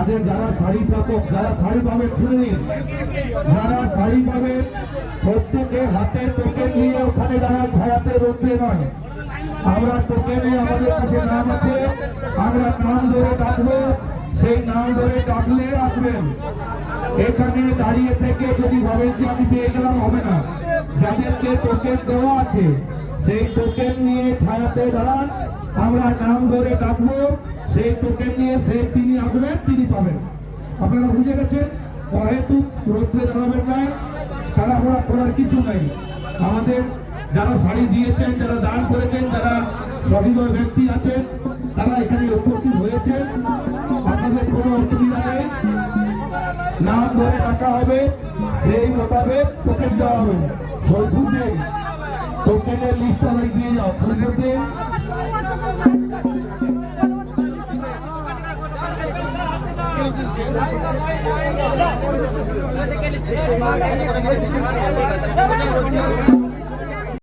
তাদের যারা শাড়ি প্রাপক, যারা শাড়ি পাবে নিন। যারা শাড়ি পাবে প্রত্যেকে হাতে টোকেন নিয়ে ওখানে যারা ছায়াতে রোদ্রে নয়। আমরা টোকেনে আমাদের কাছে নাম আছে। আমরা নাম ধরে ডাকবো। সেই নাম ধরে ডাকলে আসবেন। এখানে দাঁড়িয়ে থেকে যদি ভাবেন যে আমি পেয়ে গেলাম, হবে না। যাদেরকে টোকেন দেওয়া আছে সেই টোকেন নিয়ে ছায়াতে দাঁড়ান। আমরা নাম ধরে ডাকবো। সেই টোকেন নিয়ে সে তিনি আসবেন, তিনি পাবেন। আপনারা বুঝে গেছেন? অহেতু রোদ্রে দাঁড়াবেন না। তাড়াহুড়া করার কিছু নাই। আমাদের যারা শাড়ি দিয়েছেন, যারা দান করেছেন, যারা সহৃদয় ব্যক্তি আছেন, তারা এখানে উপস্থিত হয়েছেন। আপনাদের কোনো অসুবিধা নেই। নাম ধরে ডাকা হবে। সেই মোতাবেক টোকেন দেওয়া হবে। টোকেনের লিস্ট আমাকে দিয়ে যাও নেই Thank.